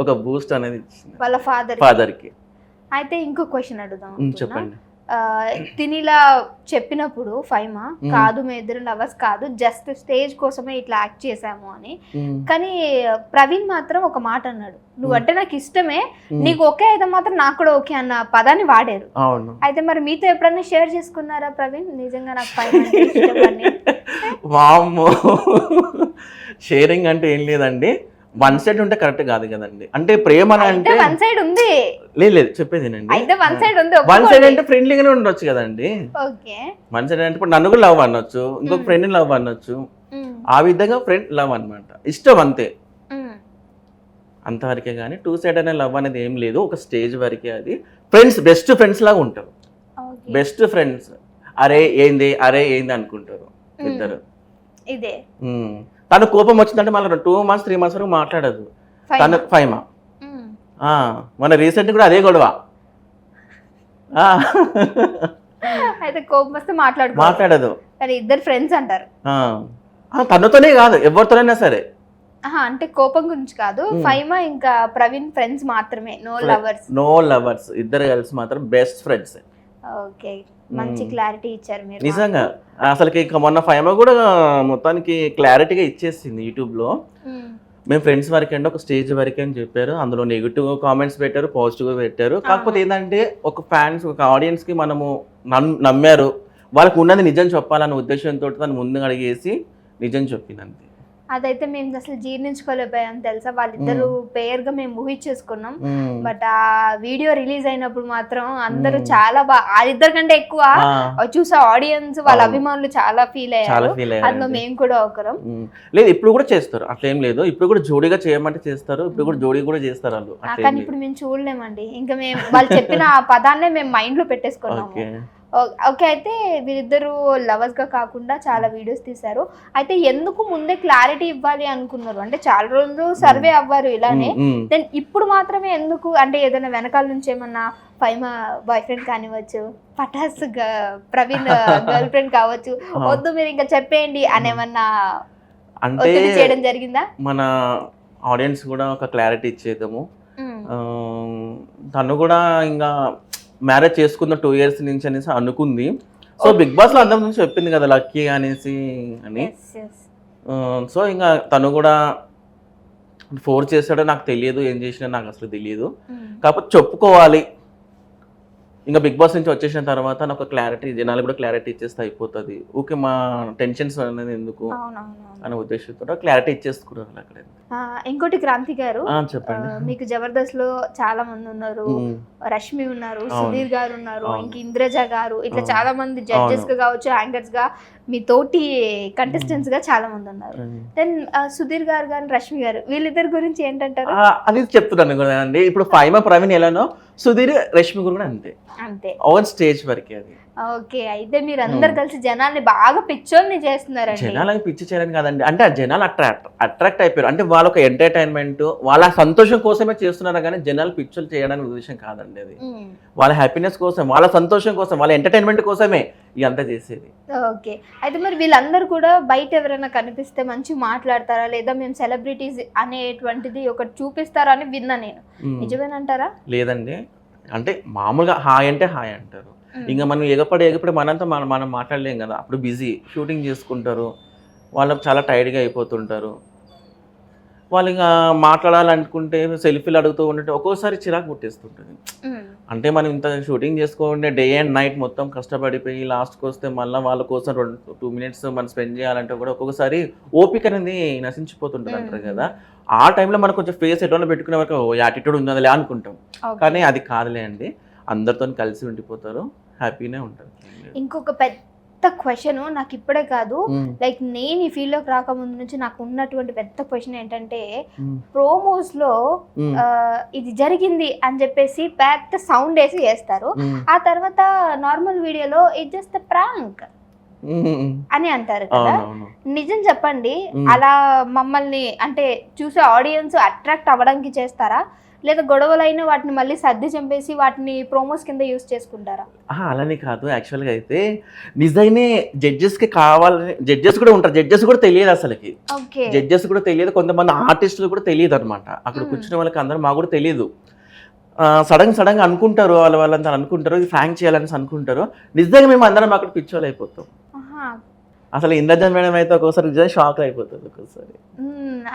ఒక బూస్ట్ అనేది ఇచ్చింది. వాళ్ళ ఫాదర్ ఫాదర్కి. అయితే ఇంకో క్వశ్చన్ అడుగుదాం. చెప్పండి. తినిలా చెప్పినప్పుడు ఫైమా. కాదు మేము ఇద్దరు లవర్స్ కాదు జస్ట్ స్టేజ్ కోసమే ఇట్లా యాక్ట్ చేసాము అని. కానీ ప్రవీణ్ మాత్రం ఒక మాట అన్నాడు. నువ్వంటే నాకు ఇష్టమే. నీకు ఓకే అయితే మాత్రం నాకు కూడా ఓకే అన్న పదాన్ని వాడారు. అయితే మరి మీతో ఎప్పుడన్నా షేర్ చేసుకున్నారా ప్రవీణ్? నిజంగా నాకు అంటే [laughs] వామ్మో. షేరింగ్ అంటే ఏం లేదండి. వన్ సైడ్ ఉంటే కరెక్ట్ కాదు కదండి. అంటే ప్రేమ అంటే వన్ సైడ్ ఉంది. లేదు లేదు అయితే వన్ సైడ్ ఉంది వన్ సైడ్ అంటే ఫ్రెండ్లీగానే ఉండొచ్చు కదండి. ఓకే. వన్ సైడ్ అంటే ఇప్పుడు నన్ను కూడా లవ్ అనొచ్చు ఇంకొక. ఫ్రెండ్ లవ్ అనొచ్చు. ఆ విధంగా ఫ్రెండ్ లవ్ అన్నమాట. ఇష్టం అంతే. అంతవరకే కానీ టూ సైడ్ అనే లవ్ అనేది ఏం లేదు ఒక స్టేజ్ వరకే అది. ఫ్రెండ్స్ బెస్ట్ ఫ్రెండ్స్ లాగా ఉంటారు. బెస్ట్ ఫ్రెండ్స్ అరే ఏంది అరే ఏంది అనుకుంటారు. ఇద్దరు. ఇదే. తను కోపం వచ్చిందంటే మళ్ళీ టూ మంత్స్ త్రీ మంత్స్ వరకు మాట్లాడదు. తను ఫైవ్ మా మన రీసెంట్ కూడా అదే గొడవ. అయితే కోపం వస్తే మాట్లాడుకో. మాట్లాడదు. కానీ ఇద్దరు ఫ్రెండ్స్ అంటారు. తనతోనే కాదు ఎవరితోనైనా సరే. అంటే కోపం గురించి కాదు. ఫైమా ఇంకా ప్రవీణ్ ఫ్రెండ్స్ మాత్రమే నో లవర్స్ నో లవర్స్ ఇద్దరు కలిసి మాత్రం బెస్ట్ ఫ్రెండ్స్ ఓకే. మంచి. క్లారిటీ ఇచ్చారు మీరు. నిజంగా. అసలుకి ఇంకా మొన్న ఫైమా కూడా మొత్తానికి క్లారిటీగా ఇచ్చేసింది యూట్యూబ్లో మ్మ్. మేము ఫ్రెండ్స్ వరకే అండి ఒక స్టేజ్ వరకే అని చెప్పారు. అందులో నెగిటివ్ కామెంట్స్ పెట్టారు పాజిటివ్ పెట్టారు. కాకపోతే ఏంటంటే ఒక ఫ్యాన్స్ ఒక ఆడియన్స్కి మనము నమ్- నమ్మారు. వాళ్ళకు ఉన్నది నిజం చెప్పాలన్న ఉద్దేశంతో తను ముందు అడిగేసి నిజం చెప్పింది అంతే. అదైతే మేము అసలు జీర్ణించుకోలేకపోయాం తెలుసా? వాళ్ళిద్దరు పేర్గా మేము ఊహించేసుకున్నాం. బట్ ఆ వీడియో రిలీజ్ అయినప్పుడు మాత్రం అందరూ. చాలా బాగా వాళ్ళిద్దరి కంటే ఎక్కువ చూసే ఆడియన్స్ వాళ్ళ. అభిమానులు చాలా ఫీల్ అయ్యారు. అందులో మేము కూడా ఒకరం. లేదు ఇప్పుడు కూడా చేస్తారు. అట్లా ఏం లేదు. ఇప్పుడు కూడా జోడీగా చేయమంటే చేస్తారు. ఇప్పుడు కూడా జోడీ కూడా చేస్తారు వాళ్ళు. కానీ. ఇప్పుడు మేము చూడలేమండి. ఇంకా మేము వాళ్ళు చెప్పిన ఆ పదాన్నే మేము మైండ్లో పెట్టేసుకున్నాము. ఓకే అయితే వీరిద్దరు లవర్స్గా కాకుండా చాలా వీడియోస్ తీశారు. అయితే ఎందుకు ముందే క్లారిటీ ఇవ్వాలి అనుకున్నారు? అంటే చాలా రోజులు సర్వే అవ్వారు ఇలానే. మ్మ్. దెన్ ఇప్పుడు మాత్రమే ఎందుకు? అంటే ఏదైనా వెనకాల నుంచి ఏమన్నా ఫైమా బాయ్ ఫ్రెండ్ కానివ్వచ్చు పటాస్ ప్రవీణ్ గర్ల్ [laughs] ఫ్రెండ్ కావచ్చు. వద్దు మీరు ఇంకా చెప్పేయండి అనేమన్నా అంటే చేయడం జరిగిందా? మన ఆడియన్స్ కూడా ఒక క్లారిటీ ఇచ్చేద్దాము. తను కూడా ఇంకా మ్యారేజ్ చేసుకున్న టూ ఇయర్స్ నుంచి అనేసి అనుకుంది. సో బిగ్ బాస్లో అందరి నుంచి చెప్పింది కదా లక్కీ అనేసి అని. సో ఇంకా తను కూడా ఫోర్స్ చేస్తాడో నాకు తెలియదు ఏం చేసినా నాకు అసలు తెలియదు. మ్మ్. కాకపోతే చెప్పుకోవాలి. ఇంకా బిగ్ బాస్ నుంచి వచ్చేసిన తర్వాత నాకు క్లారిటీ జనాలు కూడా క్లారిటీ ఇచ్చేస్తే అయిపోతుంది ఓకే మా టెన్షన్స్ అనేది ఎందుకు. అనే ఉద్దేశంతో క్లారిటీ ఇచ్చేసుకున్నారు అక్కడ ఇంకోటి క్రాంతి గారు చెప్పండి మీకు జబర్దస్త్లో చాలా మంది ఉన్నారు రష్మి ఉన్నారు. సుధీర్ గారు ఉన్నారు. ఇంక ఇంద్రజ గారు ఇట్లా. చాలా మంది జడ్జెస్. గా కావచ్చు యాంకర్స్గా మీ తోటి కంటెస్టెంట్స్గా చాలా మంది ఉన్నారు. దెన్ సుధీర్ గారు కానీ రష్మి గారు వీళ్ళిద్దరి గురించి ఏంటంటారు? అది చెప్తున్నాను అండి. ఇప్పుడు ఫైమా ప్రవీణ్ ఎలానో సుధీర్ రష్మి కూడా అంతే. అంతే. ఓన్ స్టేజ్ వరకే అది. ఓకే అయితే మీరు అందరు కలిసి జనాల్ని బాగా పిచ్చోల్ని చేస్తున్నారండి. జనాలకి పిచ్చి చేయడానికి కాదండి. అంటే ఆ జనాలు అట్రాక్ట్ అట్రాక్ట్ అయిపోయారు. అంటే వాళ్ళ ఒక ఎంటర్టైన్మెంట్ వాళ్ళ సంతోషం కోసమే చేస్తున్నారు కానీ జనాలు పిక్చర్లు చేయడానికి ఉద్దేశం కాదండి అది. వాళ్ళ హ్యాపీనెస్ కోసం వాళ్ళ సంతోషం కోసం వాళ్ళ ఎంటర్టైన్మెంట్ కోసమే ఇదంతా చేసేది. ఓకే అయితే మరి వీళ్ళందరూ కూడా బయట ఎవరైనా కనిపిస్తే మంచి మాట్లాడతారా? లేదా మేము సెలబ్రిటీస్ అనేటువంటిది ఒకటి చూపిస్తారా అని విన్నా నేను. నిజమేనంటారా? లేదండి. అంటే మామూలుగా హాయ్ అంటే హాయ్ అంటారు. ఇంకా మనం ఎగపడి ఎగపడి మనంతా మనం మనం మాట్లాడలేం కదా. అప్పుడు బిజీ షూటింగ్ చేసుకుంటారు. వాళ్ళకి చాలా టైర్డ్గా అయిపోతుంటారు. వాళ్ళు ఇంకా మాట్లాడాలనుకుంటే సెల్ఫీలు అడుగుతూ ఉంటే ఒక్కోసారి చిరాకు పుట్టేస్తుంటుంది. అంటే మనం ఇంత షూటింగ్ చేసుకోండి డే అండ్ నైట్ మొత్తం కష్టపడిపోయి లాస్ట్కి వస్తే మళ్ళీ వాళ్ళ కోసం రెండు టూ మినిట్స్ మనం స్పెండ్ చేయాలంటే కూడా ఒక్కొక్కసారి ఓపిక అనేది నశించిపోతుంటుంది అంటారు కదా. ఆ టైంలో మనం కొంచెం ఫేస్ ఎటువంటి పెట్టుకునే వరకు యాటిట్యూడ్ ఉందలే అనుకుంటాం. కానీ అది కాదులే అండి. అందరితో కలిసి ఉండిపోతారు హ్యాపీనే ఉంటారు. ఇంకొక పెద్ద క్వశ్చన్ నాకు ఇప్పుడే కాదు. లైక్ నేను ఈ ఫీల్డ్లోకి రాకముందు నుంచి నాకు ఉన్నటువంటి పెద్ద క్వశ్చన్ ఏంటంటే ప్రోమోస్లో ఇది జరిగింది అని చెప్పేసి పెద్ద సౌండ్ వేసి చేస్తారు. ఆ తర్వాత నార్మల్ వీడియోలో ఇది జస్ట్ ప్రాంక్. అని అంటారు కదా. నిజం చెప్పండి. అలా మమ్మల్ని అంటే చూసే ఆడియన్స్ అట్రాక్ట్ అవ్వడానికి చేస్తారా? లేదా గొడవలైన వాటిని మళ్ళీ సర్ది చంపేసి వాటిని ప్రోమోస్ కింద యూస్ చేసుకుంటారా? అలానే కాదు. యాక్చువల్గా అయితే నిజాయినే జడ్జెస్కి కావాలని జడ్జెస్ కూడా ఉంటారు. జడ్జెస్ కూడా తెలియదు అసలుకి. జడ్జెస్ కూడా తెలియదు. కొంతమంది ఆర్టిస్టులు కూడా తెలియదు అనమాట అక్కడ. కూర్చున్న వాళ్ళకి అందరూ మాకు కూడా తెలియదు. సడన్ సడన్గా అనుకుంటారు వాళ్ళ వాళ్ళంతా అనుకుంటారు. ఇది ఫ్రాంక్ చేయాలని అనుకుంటారు. నిజంగా మేము అందరం అక్కడ పిచ్చోలు అయిపోతాం. అసలు ఇంద్రజన్ మేడం అయితే ఒక్కోసారి షాక్ అయిపోతుంది ఒక్కోసారి.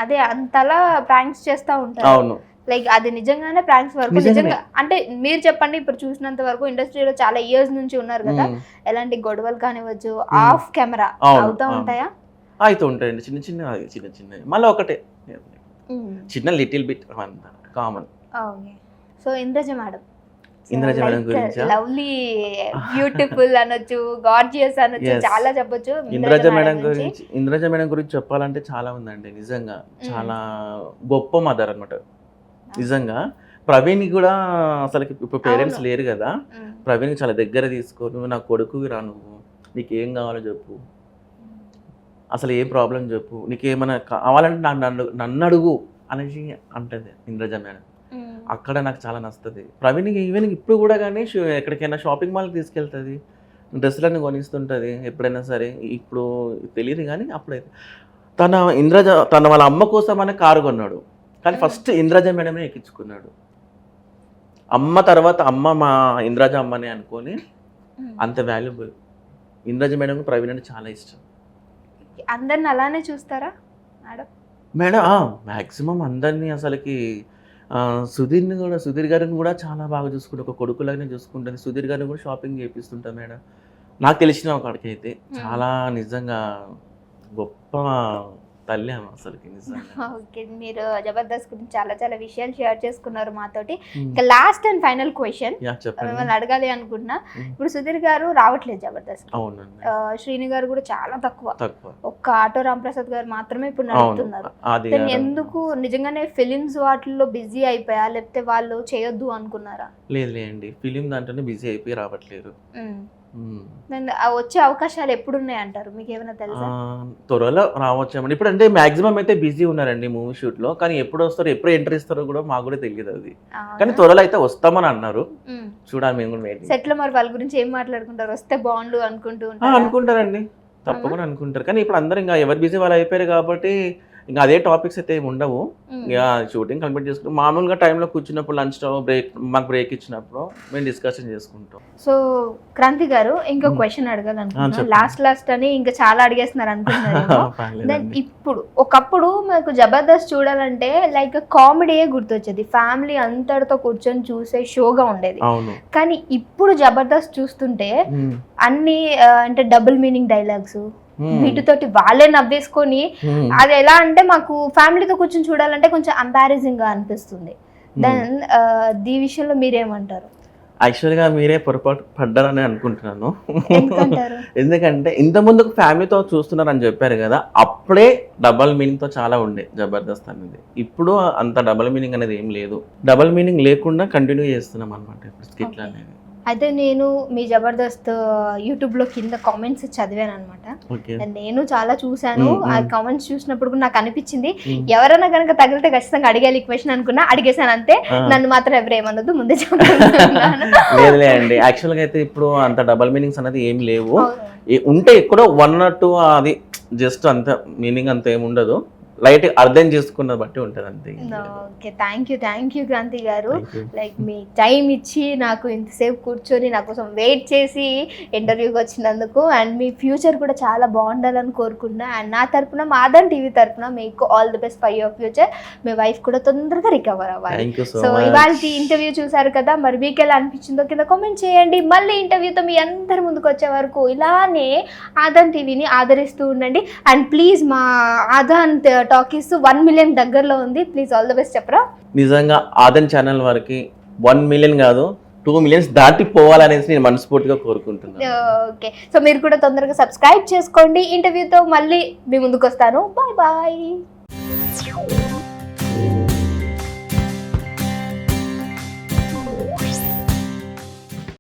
అదే అంతలా ప్రాంక్స్ చేస్తా ఉంటారు. అవును. లైక్ అది నిజంగానే ప్రాంక్స్ వరకు. నిజంగా అంటే మీరు చెప్పండి ఇప్పుడు చూసినంత వరకు ఇండస్ట్రీలో చాలా ఇయర్స్ నుంచి ఉన్నారు కదా. ఎలాంటి గొడవలు కానివ్వచ్చు ఆఫ్ కెమెరా అవుతా. ఉంటాయా? అయితే ఉంటాయండి చిన్న చిన్న చిన్న చిన్న మళ్ళీ ఒకటే. చిన్న little bit common. So Indraja madam. Indraja madam గురించా? లవ్లీ బ్యూటిఫుల్ అనొచ్చు గార్జియస్ అనొచ్చు. చాలా చెప్పొచ్చు ఇంద్రజ మేడం గురించి. ఇంద్రజ మేడం గురించి చెప్పాలంటే చాలా ఉందండి నిజంగా. చాలా గొప్ప మదర్ అన్నమాట. నిజంగా. ప్రవీణ్ కూడా అసలు ఇప్పుడు పేరెంట్స్. లేరు కదా. ప్రవీణ్ చాలా దగ్గర తీసుకో నువ్వు నా కొడుకువి రా నువ్వు. నీకు ఏం కావాలో చెప్పు. అసలు ఏ ప్రాబ్లం చెప్పు. నీకు ఏమైనా కావాలంటే నన్ను నన్ను నన్ను అడుగు అనేసి అంటది ఇంద్రజ మేడం. అక్కడ నాకు చాలా నచ్చుతుంది. ప్రవీణ్ ఈవెన్ ఇప్పుడు కూడా కానీ షూ- ఎక్కడికైనా షాపింగ్ మాల్కి తీసుకెళ్తుంది. డ్రెస్సులన్నీ కొనిస్తుంటుంది ఎప్పుడైనా సరే. ఇప్పుడు తెలియదు కానీ అప్పుడైతే. తన ఇంద్రజ తన వాళ్ళ అమ్మ కోసం అనే కారు కొన్నాడు. కానీ ఫస్ట్ ఇంద్రజ మేడమే ఎక్కించుకున్నాడు. అమ్మ తర్వాత అమ్మ మా ఇంద్రజ అమ్మనే అనుకొని అంత వాల్యుబుల్ ఇంద్రజ మేడం ప్రవీణ్ అంటే చాలా ఇష్టం. అందరిని అలానే చూస్తారా మేడం? మేడం మ్యాక్సిమం అందరినీ అసలుకి సుధీర్ని కూడా సుధీర్ గారిని కూడా చాలా బాగా చూసుకుంటుంది ఒక కొడుకులాగానే చూసుకుంటుంది సుధీర్ గారిని కూడా షాపింగ్ చేపిస్తుంటుంది మేడం. నాకు తెలిసిన ఒకడికి అయితే చాలా నిజంగా గొప్ప తల్లి ఆమె అసలుకి [laughs] ఓకే మీరు జబర్దస్త్ గురించి చాలా చాలా విషయాలు షేర్ చేసుకున్నారు మాతోటి. ఇంకా లాస్ట్ అండ్ ఫైనల్ క్వశ్చన్. మిమ్మల్ని అడగాలి అనుకుంటున్నా. ఇప్పుడు సుధీర్ గారు రావట్లేదు జబర్దస్త్. శ్రీని గారు కూడా చాలా తక్కువ. ఒక్క ఆటో రాంప్రసాద్ గారు మాత్రమే ఇప్పుడు నడుపుతున్నారు. ఎందుకు నిజంగానే ఫిలిమ్స్ వాటిల్లో బిజీ అయిపోయా? లేకపోతే వాళ్ళు చేయొద్దు అనుకున్నారా? లేదు లేండి. ఫిలిం దాంట్లోనే బిజీ అయిపోయి రావట్లేరు Hmm. వచ్చే అవకాశాలు ఎప్పుడు ఉన్నాయంటారు మీకు ఏమైనా తెలుసా త్వరలో రావచ్చామండి ఇప్పుడు అంటే మాక్సిమం అయితే బిజీ ఉన్నారండి మూవీ షూట్లో కానీ ఎప్పుడు వస్తారో ఎప్పుడు ఎంట్రీ ఇస్తారో కూడా మాకు కూడా తెలియదు అది. కానీ త్వరలో అయితే వస్తామని అన్నారు. చూడాలి మేము కూడా సెట్లో మరి వాళ్ళ గురించి ఏం మాట్లాడుకుంటారు? వస్తే బాగుండు అనుకుంటూ? అనుకుంటారండి. తప్పకుండా అనుకుంటారు. కానీ ఇప్పుడు అందరు ఇంకా ఎవరు బిజీ వాళ్ళు అయిపోయారు కాబట్టి ఇంకా అదే టాపిక్స్ అయితే ఏమి ఉండవు. ఇక షూటింగ్ కంప్లీట్ చేసుకుంటాం మామూలుగా టైంలో కూర్చున్నప్పుడు లంచ్ బ్రేక్ మాకు బ్రేక్ ఇచ్చినప్పుడు మేము డిస్కషన్ చేసుకుంటాం సో క్రాంతి గారు ఇంకో. క్వశ్చన్ చెప్పండి. లాస్ట్ లాస్ట్ అని ఇంకా చాలా అడిగేస్తున్నారు దెన్ [laughs] పర్లేదండి. ఇప్పుడు ఒకప్పుడు మాకు జబర్దస్త్ చూడాలంటే లైక్ కామెడీయే గుర్తొచ్చేది ఫ్యామిలీ అంతటితో కూర్చొని చూసే షోగా ఉండేది కానీ ఇప్పుడు జబర్దస్త్ చూస్తుంటే. అన్ని అంటే డబుల్ మీనింగ్ డైలాగ్స్. వీటితోటి వాళ్ళే నవ్వేసుకొని మ్మ్. అది ఎలా అంటే మాకు ఫ్యామిలీతో కూర్చొని చూడాలంటే కొంచెం ఎంబారెసింగ్గా అనిపిస్తుంది దెన్ దీ విషయంలో మీరేమంటారు? యాక్చువల్గా మీరే పొరపాటు పడ్డారని అనుకుంటున్నాను. [laughs] ఎందుకంటే ఇంత ముందుకు ఫ్యామిలీతో చూస్తున్నారని చెప్పారు కదా అప్పుడే డబల్ మీనింగ్తో చాలా ఉండే జబర్దస్త్ అనేది. ఇప్పుడు అంత డబల్ మీనింగ్ అనేది ఏం లేదు. డబల్ మీనింగ్ లేకుండా కంటిన్యూ చేస్తున్నాం అనమాట ఇప్పుడు స్కిట్లు. అనేది. అయితే నేను మీ జబర్దస్త్ యూట్యూబ్లో కింద కామెంట్స్ చదివాను అనమాట నేను చాలా చూశాను. ఆ. కామెంట్స్ చూసినప్పుడు కూడా నాకు అనిపించింది ఎవరైనా కనుక తగిలితే ఖచ్చితంగా అడిగాలి ఈ క్వశ్చన్ అనుకున్నా అడిగేశాను అంతే నన్ను మాత్రం ఎవరు ఏమన్నది ముందే [laughs] లేదులే అండి. యాక్చువల్గా అయితే ఇప్పుడు అంత డబల్ మీనింగ్స్ అనేది ఏం లేవు. ఉంటే ఎక్కడో వన్ ఆర్ టూ అది జస్ట్ అంత మీనింగ్ అంత ఏమి ఉండదు లైట్ అర్థం చేసుకున్న బట్టి ఉంటుంది అంతే. Okay thank you thank you Kranti garu. Like me time ఇచ్చి నాకు ఇంతసేపు కూర్చొని నా కోసం వెయిట్ చేసి ఇంటర్వ్యూకి వచ్చినందుకు అండ్ మీ ఫ్యూచర్ కూడా చాలా బాగుండాలని కోరుకుంటున్నా. అండ్ నా తరపున మాదన్ టీవీ తరపున మీకు all the best for your future me wife కూడా తొందరగా రికవర్ అవ్వాలి. సో ఇవాళ ఇంటర్వ్యూ చూసారు కదా మరి మీకు ఎలా అనిపించిందో కింద కామెంట్ చేయండి. మళ్ళీ ఇంటర్వ్యూతో మీ అందరి ముందుకు వచ్చే వరకు ఇలానే ఆదాన్ టీవీని ఆదరిస్తూ ఉండండి. అండ్ ప్లీజ్ మా ఆదాన్ టాకీస్ వన్ మిలియన్ దగ్గరలో ఉంది. ప్లీజ్ ఆల్ ద బెస్ట్ చెప్పరా? నిజంగా ఆదన్ ఛానల్ వారికి వన్ మిలియన్ కాదు టూ మిలియన్స్ దాటిపోవాలనేసి నేను మనస్ఫూర్తిగా కోరుకుంటున్నాను. ఓకే సో మీరు కూడా తొందరగా సబ్స్క్రైబ్ చేసుకోండి. ఇంటర్వ్యూతో మళ్ళీ మీ ముందుకు వస్తాను బాయ్ బాయ్